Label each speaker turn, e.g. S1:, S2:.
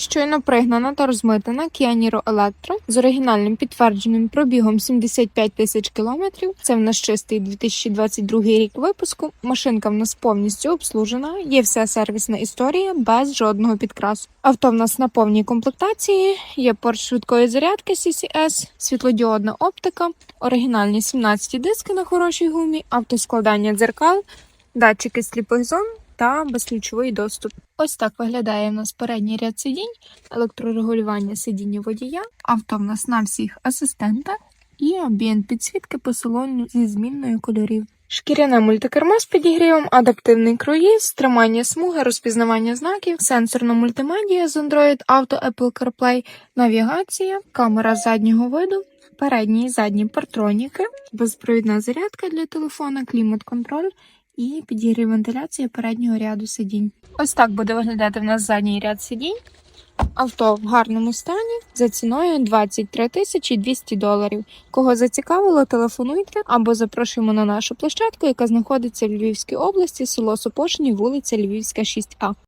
S1: Щойно пригнана та розмитана Kia Niro Electro з оригінальним підтвердженим пробігом 75 тисяч кілометрів. Це в нас чистий 2022 рік випуску. Машинка в нас повністю обслужена. Є вся сервісна історія без жодного підкрасу. Авто в нас на повній комплектації. Є порт швидкої зарядки CCS, світлодіодна оптика, оригінальні 17 диски на хорошій гумі, автоскладання дзеркал, датчики сліпих зон та безключовий доступ. Ось так виглядає в нас передній ряд сидінь, електрорегулювання сидіння водія. Авто в нас на всіх асистентах і амбієнт підсвітки по салону зі змінною кольорів. Шкіряне мультикермо з підігрівом, адаптивний круїз, тримання смуги, розпізнавання знаків, сенсорна мультимедія з Android Auto Apple CarPlay, навігація, камера заднього виду, передні і задні партроніки, безпровідна зарядка для телефона, клімат-контроль і підігрів вентиляції переднього ряду сидінь. Ось так буде виглядати в нас задній ряд сидінь. Авто в гарному стані за ціною 23 тисячі 200 доларів. Кого зацікавило, телефонуйте або запрошуємо на нашу площадку, яка знаходиться в Львівській області, село Сопошні, вулиця Львівська, 6А.